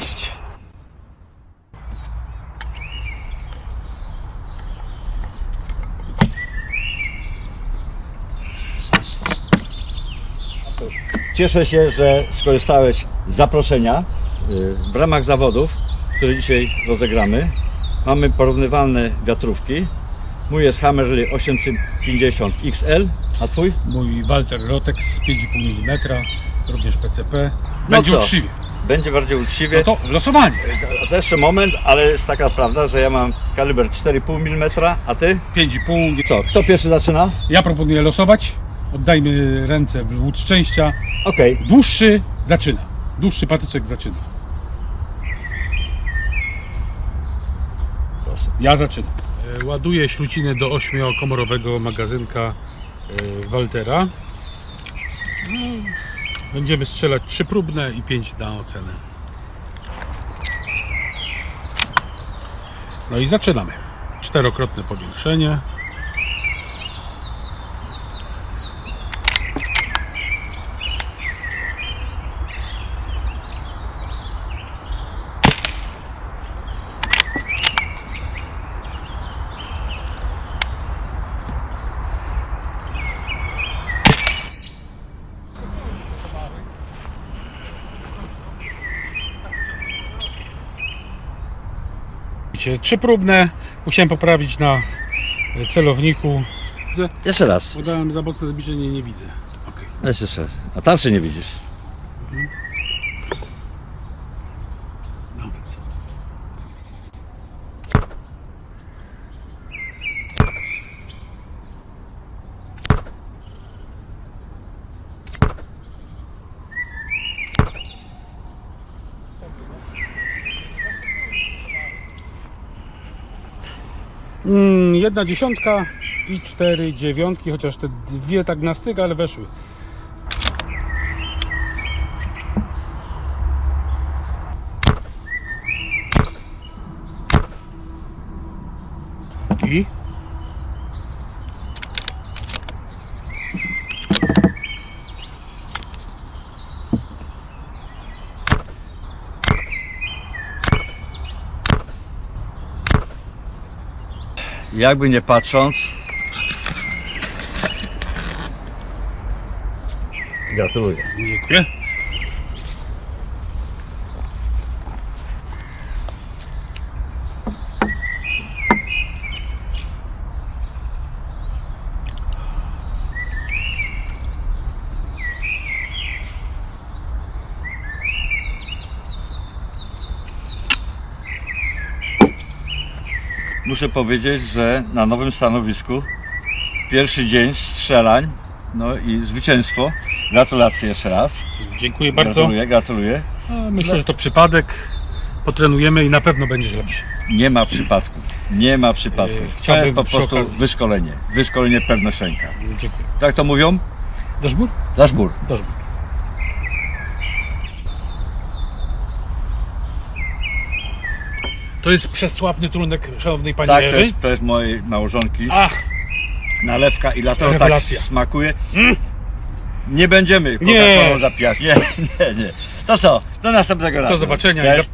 Cześć. Cieszę się, że skorzystałeś z zaproszenia y, w ramach zawodów, które dzisiaj rozegramy. Mamy porównywalne wiatrówki. Mój jest Hammerley 850 XL, a twój? Mój Walter Rotex z 5,5 mm, również PCP. No Będzie co? uczciwie. Będzie bardziej uczciwie. No to losowanie. To jeszcze moment, ale jest taka prawda, że ja mam kaliber 4,5 mm, a ty? 5,5. Co, kto pierwszy zaczyna? Ja proponuję losować. Oddajmy ręce w łód szczęścia. Okej, Dłuższy zaczyna. Dłuższy patyczek zaczyna. proszę. Ja zaczynam. Ładuję śrucinę do 8-komorowego magazynka e, Waltera. No, będziemy strzelać 3 próbne i 5 na ocenę. No i zaczynamy. Czterokrotne powiększenie. Trzy próbne. Musiałem poprawić na e, celowniku. Jeszcze raz. Udałem za mocne zbliżenie, nie widzę. Okej. Jeszcze raz. A tarczy nie widzisz. Dobra. Jedna dziesiątka i cztery dziewiątki, chociaż te dwie tak na styk, ale weszły. I Jakby nie patrząc. Gratuluję. dziękuję. Muszę powiedzieć, że na nowym stanowisku pierwszy dzień strzelań, no i zwycięstwo. Gratulacje jeszcze raz. Dziękuję bardzo. Gratuluję, gratuluję. Myślę, że to przypadek. Potrenujemy i na pewno będziesz lepszy. Nie ma przypadków. Nie ma przypadków. Yy, To jest po prostu okazji- wyszkolenie. Wyszkolenie pewność ręka. Dziękuję. Tak to mówią? Dasz bór? Dasz To jest przesławny trunek szanownej pani Tak, to Ewy. jest, to jest mojej małżonki. Ach, Nalewka i dlatego tak Rewelacja. smakuje. Nie będziemy Nie. Coca-Colą zapijać. Nie, nie, nie. To co? Do następnego razu. do zobaczenia. Cześć.